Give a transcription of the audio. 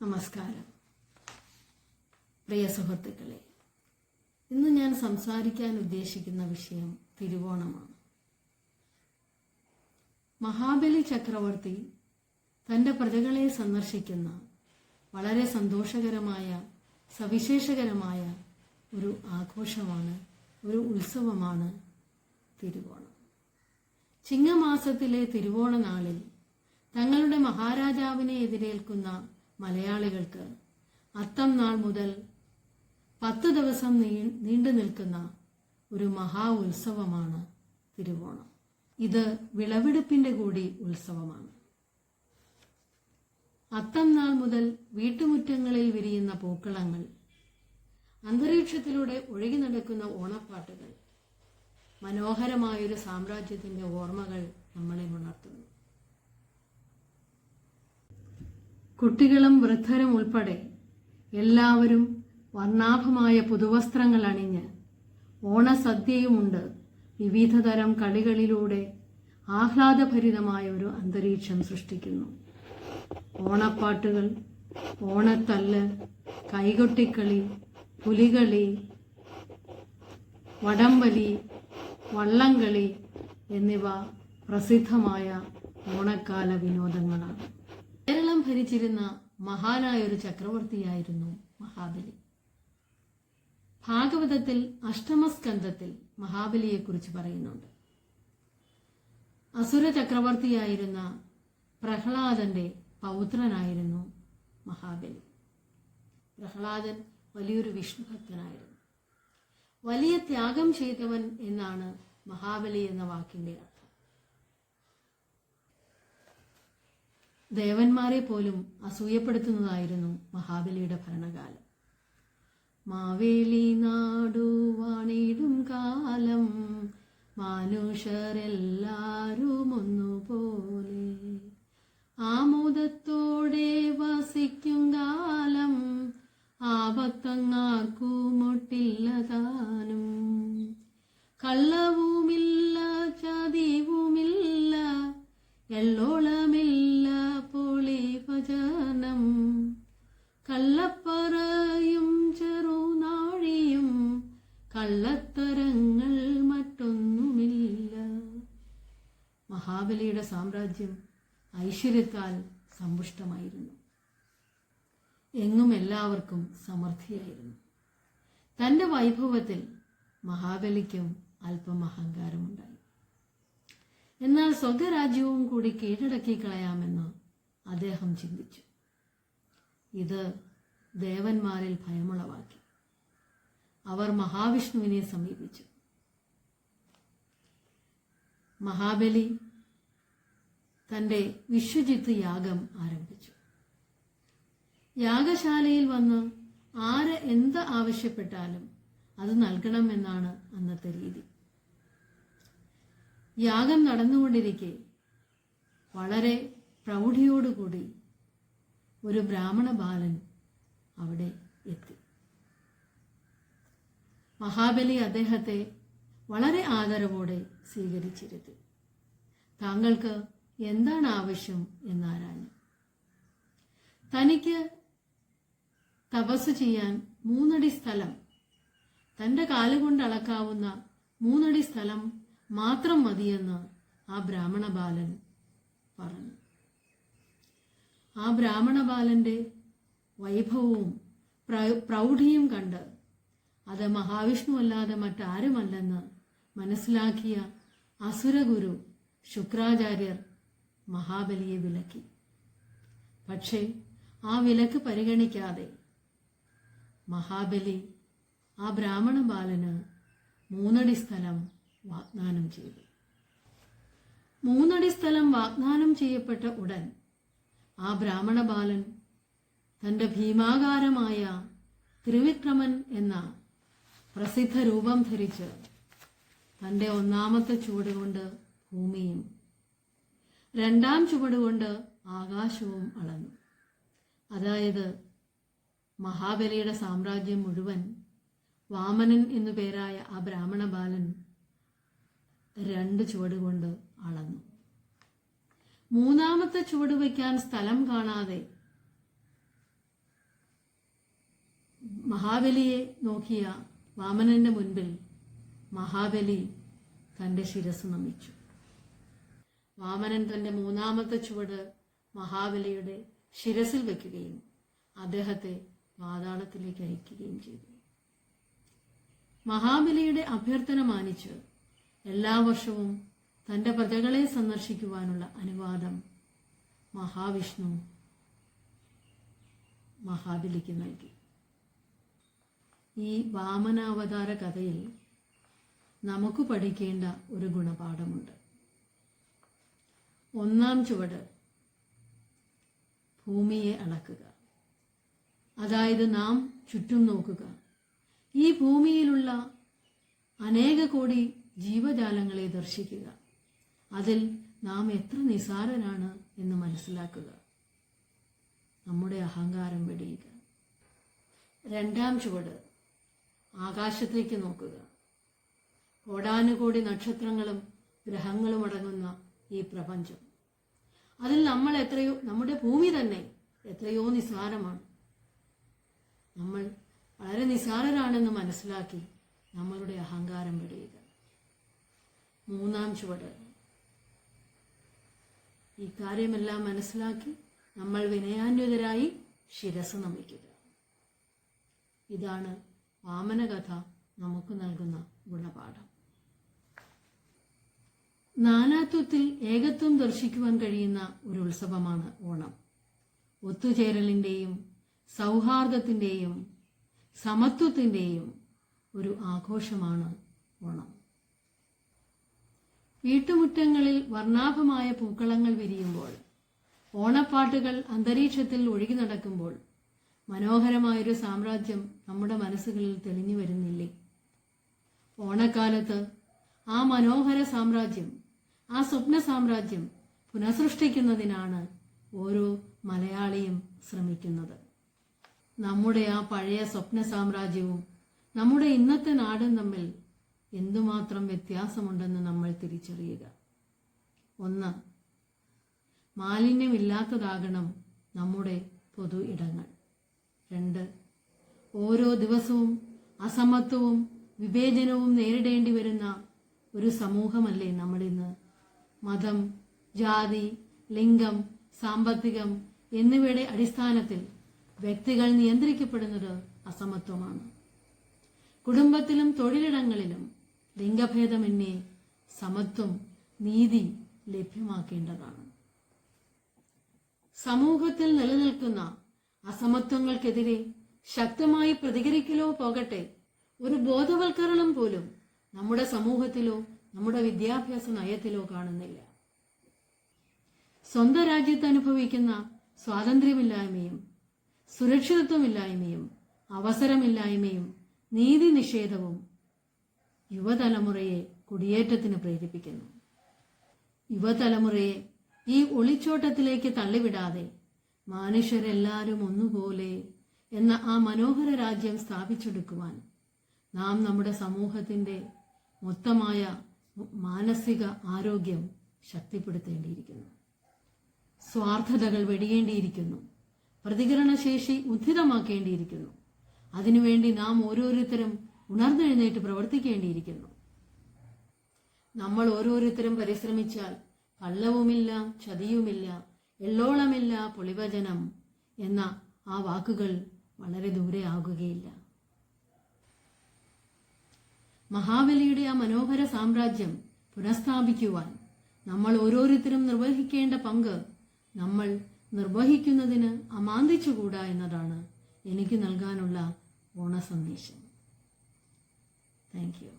നമസ്കാരം. പ്രിയ സുഹൃത്തുക്കളെ ഇന്ന് ഞാൻ സംസാരിക്കാൻ ഉദ്ദേശിക്കുന്ന വിഷയം തിരുവോണമാണ്. മഹാബലി ചക്രവർത്തി തന്റെ പ്രജകളെ സന്ദർശിക്കുന്ന വളരെ സന്തോഷകരമായ സവിശേഷകരമായ ഒരു ആഘോഷമാണ് ഒരു ഉത്സവമാണ് തിരുവോണം. ചിങ്ങമാസത്തിലെ തിരുവോണ നാളിൽ തങ്ങളുടെ മഹാരാജാവിനെ എതിരേൽക്കുന്ന മലയാളികൾക്ക് അത്തം നാൾ മുതൽ പത്ത് ദിവസം നീണ്ടു നിൽക്കുന്ന ഒരു മഹാ ഉത്സവമാണ് തിരുവോണം. ഇത് വിളവെടുപ്പിന്റെ കൂടി ഉത്സവമാണ്. അത്തം നാൾ മുതൽ വീട്ടുമുറ്റങ്ങളിൽ വിരിയുന്ന പൂക്കളങ്ങൾ അന്തരീക്ഷത്തിലൂടെ ഒഴുകി നടക്കുന്ന ഓണപ്പാട്ടുകൾ മനോഹരമായൊരു സാമ്രാജ്യത്തിന്റെ ഓർമ്മകൾ നമ്മളെ ഉണർത്തുന്നു. കുട്ടികളും വൃദ്ധരും ഉൾപ്പെടെ എല്ലാവരും വർണാഭമായ പുതുവസ്ത്രങ്ങൾ അണിഞ്ഞ് ഓണസദ്യയുമുണ്ട്. വിവിധതരം കളികളിലൂടെ ആഹ്ലാദഭരിതമായ ഒരു അന്തരീക്ഷം സൃഷ്ടിക്കുന്നു. ഓണപ്പാട്ടുകൾ ഓണത്തല്ല് കൈകൊട്ടിക്കളി പുലികളി വടംവലി വള്ളംകളി എന്നിവ പ്രസിദ്ധമായ ഓണക്കാല വിനോദങ്ങളാണ് കേരളം ഭരിച്ചിരുന്ന മഹാനായ ഒരു ചക്രവർത്തിയായിരുന്നു മഹാബലി. ഭാഗവതത്തിൽ അഷ്ടമസ്കന്ധത്തിൽ മഹാബലിയെക്കുറിച്ച് പറയുന്നുണ്ട്. അസുര ചക്രവർത്തിയായിരുന്ന പ്രഹ്ലാദന്റെ പൗത്രനായിരുന്നു മഹാബലി. പ്രഹ്ലാദൻ വലിയൊരു വിഷ്ണുഭക്തനായിരുന്നു വലിയ ത്യാഗം ചെയ്തവൻ എന്നാണ് മഹാബലി എന്ന വാക്കിന്റെ ദേവന്മാരെ പോലും അസൂയപ്പെടുത്തുന്നതായിരുന്നു മഹാബലിയുടെ ഭരണകാലം. മാവേലി നാടു വാണിടും കാലം മനുഷ്യരെല്ലാരും ഒന്നുപോലെ. ആമോദത്തോടെ വസിക്കും കാലം ആപത്തങ്ങാർക്കുമൊട്ടില്ല താനും. കള്ളവുമില്ല മഹാബലിയുടെ സാമ്രാജ്യം ഐശ്വര്യത്താൽ സമ്പുഷ്ടമായിരുന്നു. എങ്ങും എല്ലാവർക്കും സമൃദ്ധിയായിരുന്നു. തന്റെ വൈഭവത്തിൽ മഹാബലിക്കും അല്പം അഹങ്കാരമുണ്ടായി. എന്നാൽ സ്വർഗരാജ്യവും കൂടി കീഴടക്കി കളയാമെന്ന് അദ്ദേഹം ചിന്തിച്ചു. ഇത് ദേവന്മാരിൽ ഭയമുളവാക്കി. അവർ മഹാവിഷ്ണുവിനെ സമീപിച്ചു. മഹാബലി തന്റെ വിശ്വജിത്ത് യാഗം ആരംഭിച്ചു. യാഗശാലയിൽ വന്ന് ആര് എന്ത് ആവശ്യപ്പെട്ടാലും അത് നൽകണമെന്നാണ് അന്നത്തെ രീതി. യാഗം നടന്നുകൊണ്ടിരിക്കെ വളരെ പ്രൗഢിയോടുകൂടി ഒരു ബ്രാഹ്മണ ബാലൻ അവിടെ എത്തി. മഹാബലി അദ്ദേഹത്തെ വളരെ ആദരവോടെ സ്വീകരിച്ചിരുത്തി. താങ്കൾക്ക് എന്താണ് ആവശ്യം എന്നാരാഞ്ഞു തനിക്ക് തപസ് ചെയ്യാൻ മൂന്നടി സ്ഥലം തന്റെ കാലുകൊണ്ട് അളക്കാവുന്ന മൂന്നടി സ്ഥലം മാത്രം മതിയെന്ന് ആ ബ്രാഹ്മണ ബാലൻ പറഞ്ഞു. ആ ബ്രാഹ്മണ ബാലന്റെ വൈഭവവും പ്ര- പ്രൗഢിയും കണ്ട് അത് മഹാവിഷ്ണു അല്ലാതെ മറ്റാരുമല്ലെന്ന് മനസ്സിലാക്കിയ അസുരഗുരു ശുക്രാചാര്യർ മഹാബലിയെ വിലക്കി. പക്ഷേ ആ വിലക്ക് പരിഗണിക്കാതെ മഹാബലി ആ ബ്രാഹ്മണ ബാലന് മൂന്നടി സ്ഥലം വാഗ്ദാനം ചെയ്തു. മൂന്നടി സ്ഥലം വാഗ്ദാനം ചെയ്യപ്പെട്ട ഉടൻ ആ ബ്രാഹ്മണ ബാലൻ തന്റെ ഭീമാകാരമായ ത്രിവിക്രമൻ എന്ന പ്രസിദ്ധ രൂപം ധരിച്ച് തന്റെ ഒന്നാമത്തെ ചൂട് കൊണ്ട് ഭൂമിയും രണ്ടാം ചുവട് കൊണ്ട് ആകാശവും അളന്നു. അതായത് മഹാബലിയുടെ സാമ്രാജ്യം മുഴുവൻ വാമനൻ എന്നു പേരായ ആ ബ്രാഹ്മണ ബാലൻ രണ്ട് ചുവട് കൊണ്ട് അളന്നു. മൂന്നാമത്തെ ചുവട് വയ്ക്കാൻ സ്ഥലം കാണാതെ മഹാബലിയെ നോക്കിയ വാമനന്റെ മുൻപിൽ മഹാബലി തന്റെ ശിരസ് നമിച്ചു. വാമനൻ തന്റെ മൂന്നാമത്തെ ചുവട് മഹാബലിയുടെ ശിരസിൽ വെക്കുകയും അദ്ദേഹത്തെ പാതാളത്തിലേക്ക് അയക്കുകയും ചെയ്തു. മഹാബലിയുടെ അഭ്യർത്ഥന മാനിച്ച് എല്ലാ വർഷവും തന്റെ പ്രജകളെ സന്ദർശിക്കുവാനുള്ള അനുവാദം മഹാവിഷ്ണു മഹാബലിക്ക് നൽകി. ഈ വാമനാവതാര കഥയിൽ നമുക്ക് പഠിക്കേണ്ട ഒരു ഗുണപാഠമുണ്ട്. ഒന്നാം ചുവട്. ഭൂമിയെ അളക്കുക. അതായത് നാം ചുറ്റും നോക്കുക. ഈ ഭൂമിയിലുള്ള അനേക കോടി ജീവജാലങ്ങളെ ദർശിക്കുക. അതിൽ നാം എത്ര നിസാരനാണ് എന്ന് മനസ്സിലാക്കുക. നമ്മുടെ അഹങ്കാരം വെടിയുക. രണ്ടാം ചുവട്. ആകാശത്തേക്ക് നോക്കുക. കോടാനുകോടി നക്ഷത്രങ്ങളും ഗ്രഹങ്ങളും അടങ്ങുന്ന ഈ പ്രപഞ്ചം. അതിൽ നമ്മൾ എത്രയോ നമ്മുടെ ഭൂമി തന്നെ എത്രയോ നിസ്സാരമാണ്. നമ്മൾ വളരെ നിസ്സാരരാണെന്ന് മനസ്സിലാക്കി നമ്മളുടെ അഹങ്കാരം വെടിയുക മൂന്നാം ചുവട്. ഈ കാര്യമെല്ലാം മനസ്സിലാക്കി നമ്മൾ വിനയാന്വിതരായി ശിരസ് നമിക്കുക. ഇതാണ് വാമനകഥ നമുക്ക് നൽകുന്ന ഗുണപാഠം. നാനാത്വത്തിൽ ഏകത്വം ദർശിക്കുവാൻ കഴിയുന്ന ഒരു ഉത്സവമാണ് ഓണം. ഒത്തുചേരലിന്റെയും സൗഹാർദ്ദത്തിന്റെയും സമത്വത്തിന്റെയും ഒരു ആഘോഷമാണ് ഓണം. വീട്ടുമുറ്റങ്ങളിൽ വർണാഭമായ പൂക്കളങ്ങൾ വിരിയുമ്പോൾ ഓണപ്പാട്ടുകൾ അന്തരീക്ഷത്തിൽ ഒഴുകി നടക്കുമ്പോൾ മനോഹരമായൊരു സാമ്രാജ്യം നമ്മുടെ മനസ്സുകളിൽ തെളിഞ്ഞു വരുന്നില്ലേ? ഓണക്കാലത്ത് ആ മനോഹര സാമ്രാജ്യം ആ സ്വപ്ന സാമ്രാജ്യം പുനഃസൃഷ്ടിക്കുന്നതിനാണ് ഓരോ മലയാളിയും ശ്രമിക്കുന്നത്. നമ്മുടെ ആ പഴയ സ്വപ്ന സാമ്രാജ്യവും നമ്മുടെ ഇന്നത്തെ നാടും തമ്മിൽ എന്തുമാത്രം വ്യത്യാസമുണ്ടെന്ന് നമ്മൾ തിരിച്ചറിയുക. ഒന്ന് മാലിന്യമില്ലാത്തതാകണം നമ്മുടെ പൊതു ഇടങ്ങൾ. രണ്ട് ഓരോ ദിവസവും അസമത്വവും വിവേചനവും നേരിടേണ്ടി വരുന്ന ഒരു സമൂഹമല്ലേ നമ്മളിന്ന് മതം ജാതി ലിംഗം സാമ്പത്തികം എന്നിവയുടെ അടിസ്ഥാനത്തിൽ വ്യക്തികൾ നിയന്ത്രിക്കപ്പെടുന്നത് അസമത്വമാണ്. കുടുംബത്തിലും തൊഴിലിടങ്ങളിലും ലിംഗഭേദമന്യേ സമത്വം നീതി ലഭ്യമാക്കേണ്ടതാണ്. സമൂഹത്തിൽ നിലനിൽക്കുന്ന അസമത്വങ്ങൾക്കെതിരെ ശക്തമായി പ്രതികരിക്കലോ പോകട്ടെ ഒരു ബോധവൽക്കരണം പോലും നമ്മുടെ സമൂഹത്തിലോ നമ്മുടെ വിദ്യാഭ്യാസ നയത്തിലോ കാണുന്നില്ല. സ്വന്തം രാജ്യത്ത് അനുഭവിക്കുന്ന സ്വാതന്ത്ര്യമില്ലായ്മയും സുരക്ഷിതത്വമില്ലായ്മയും അവസരമില്ലായ്മയും നീതി നിഷേധവും യുവതലമുറയെ കുടിയേറ്റത്തിന് പ്രേരിപ്പിക്കുന്നു. യുവതലമുറയെ ഈ ഒളിച്ചോട്ടത്തിലേക്ക് തള്ളിവിടാതെ മനുഷ്യരെല്ലാവരും ഒന്നുപോലെ എന്ന ആ മനോഹര രാജ്യം സ്ഥാപിച്ചെടുക്കുവാൻ നാം നമ്മുടെ സമൂഹത്തിന്റെ മൊത്തമായ മാനസിക ആരോഗ്യം ശക്തിപ്പെടുത്തേണ്ടിയിരിക്കുന്നു. സ്വാർത്ഥതകൾ വെടിയേണ്ടിയിരിക്കുന്നു. പ്രതികരണശേഷി ഉദ്ധിതമാക്കേണ്ടിയിരിക്കുന്നു. അതിനുവേണ്ടി നാം ഓരോരുത്തരും ഉണർന്നെഴുന്നേറ്റ് പ്രവർത്തിക്കേണ്ടിയിരിക്കുന്നു. നമ്മൾ ഓരോരുത്തരും പരിശ്രമിച്ചാൽ കള്ളവുമില്ല ചതിയുമില്ല എള്ളോളമില്ല പൊളിവചനം എന്ന ആ വാക്കുകൾ വളരെ ദൂരെ ആകുകയില്ല മഹാബലിയുടെ ആ മനോഹര സാമ്രാജ്യം പുനഃസ്ഥാപിക്കുവാൻ നമ്മൾ ഓരോരുത്തരും നിർവഹിക്കേണ്ട പങ്ക് നമ്മൾ നിർവഹിക്കുന്നതിന് അമാന്തിച്ചുകൂടാ എന്നതാണ് എനിക്ക് നൽകാനുള്ള ഓണ സന്ദേശം താങ്ക് യു